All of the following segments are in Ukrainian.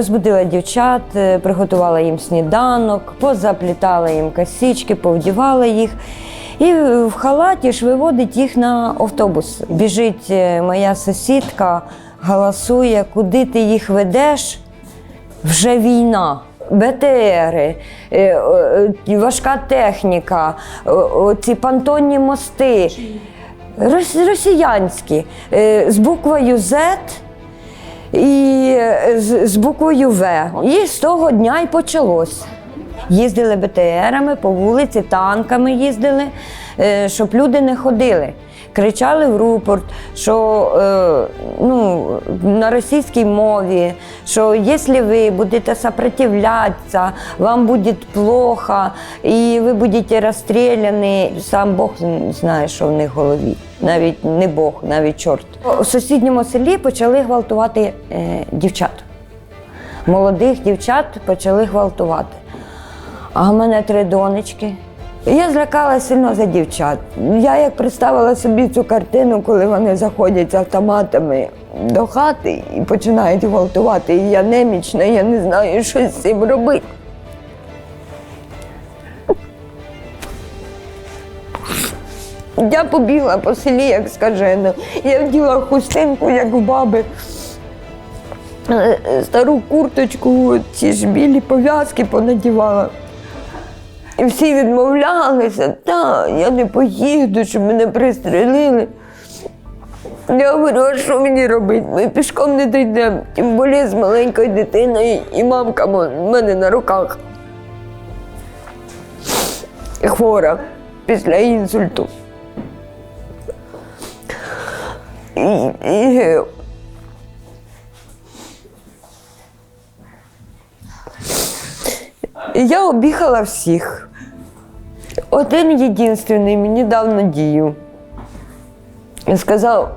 Розбудила дівчат, е, приготувала їм сніданок, позаплітала їм косички, повдівала їх. І в халаті ж виводить їх на автобус. Біжить е, моя сусідка, галасує, куди ти їх ведеш? Вже війна. БТРи, е, важка техніка, оці понтонні мости, росіянські, з буквою Z і е, з, з буквою В. І з того дня й почалось. Їздили БТРами по вулиці, танками їздили, е, щоб люди не ходили. Кричали в рупорт, що е, ну, на російській мові, що якщо ви будете сопротивлятися, вам буде плохо, і ви будете розстріляні. Сам Бог знає, що в них в голові. Навіть не Бог, навіть чорт. У сусідньому селі почали гвалтувати е, дівчат. Молодих дівчат почали гвалтувати. А в мене три донечки. Я злякалася сильно за дівчат. Я як представила собі цю картину, коли вони заходять з автоматами до хати і починають гвалтувати. І я немічна, я не знаю, що з цим робити. Я побігла по селі, як скажена. Я вділа хустинку, як в баби. Е, е, Стару курточку, ці ж білі пов'язки понадівала. І всі відмовлялися, та я не поїду, щоб мене пристрелили. Я говорю, а що мені робити? Ми пішком не дійдемо, тим більше з маленькою дитиною і мамка в мене на руках. Хвора після інсульту. І, і я обіхала всіх. Один єдинственний мені дав надію. Він сказав,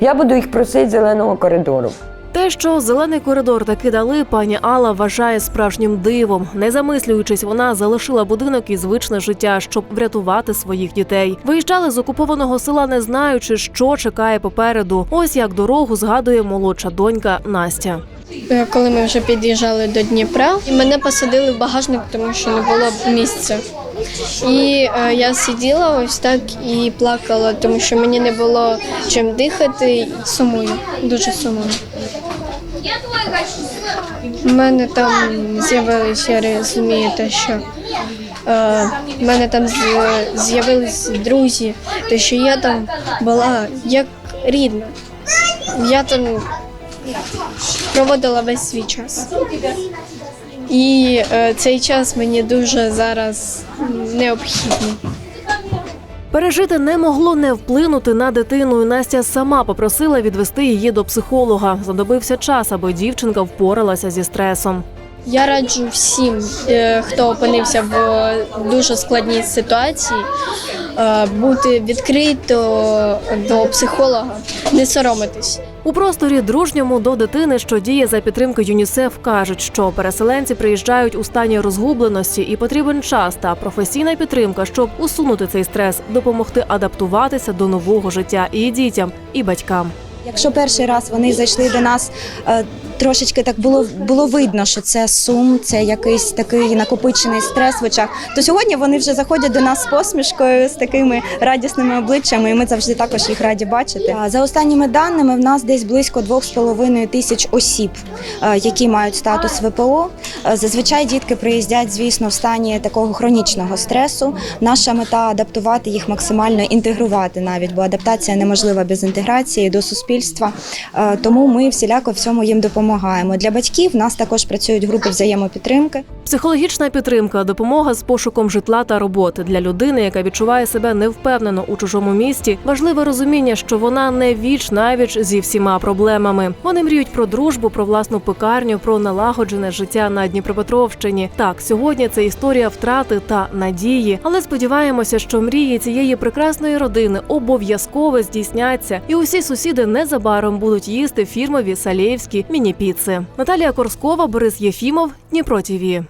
я буду їх просити зеленого коридору. Те, що зелений коридор таки дали, пані Алла вважає справжнім дивом. Не замислюючись, вона залишила будинок і звичне життя, щоб врятувати своїх дітей. Виїжджали з окупованого села, не знаючи, що чекає попереду. Ось як дорогу згадує молодша донька Настя. Е, Коли ми вже під'їжджали до Дніпра, і мене посадили в багажник, тому що не було місця. І е, я сиділа ось так і плакала, тому що мені не було чим дихати. Сумую, дуже сумую. У мене там з'явилися, я що е, в мене там з'явились друзі, те, що я там була як рідна. Я там проводила весь свій час. І е, цей час мені дуже зараз необхідний. Пережити не могло не вплинути на дитину. і Настя сама попросила відвести її до психолога. Знадобився час, аби дівчинка впоралася зі стресом. Я раджу всім, е, хто опинився в дуже складній ситуації, бути відкрито до психолога, не соромитись. У просторі дружньому до дитини, що діє за підтримки ЮНІСЕФ, кажуть, що переселенці приїжджають у стані розгубленості і потрібен час та професійна підтримка, щоб усунути цей стрес, допомогти адаптуватися до нового життя і дітям, і батькам. Якщо перший раз вони зайшли до нас, е, трошечки так було було видно, що це сум, це якийсь такий накопичений стрес в очах. То сьогодні вони вже заходять до нас з посмішкою, з такими радісними обличчями, і ми завжди також їх раді бачити. За останніми даними, в нас десь близько 2,5 тисяч осіб, е, які мають статус ВПО. Е, Зазвичай дітки приїздять, звісно, в стані такого хронічного стресу. Наша мета адаптувати їх максимально інтегрувати навіть, бо адаптація неможлива без інтеграції до суспільства. Е, Тому ми всіляко в цьому їм допомагаємо. Для батьків в нас також працюють групи взаємопідтримки. Психологічна підтримка, допомога з пошуком житла та роботи для людини, яка відчуває себе невпевнено у чужому місті. Важливе розуміння, що вона не віч навіч зі всіма проблемами. Вони мріють про дружбу, про власну пекарню, про налагоджене життя на Дніпропетровщині. Так, сьогодні це історія втрати та надії, але сподіваємося, що мрії цієї прекрасної родини обов'язково здійсняться, і усі сусіди незабаром будуть їсти фірмові салєївські міні-піци. Наталія Корскова, Борис Єфімов, Дніпро ТІВІ.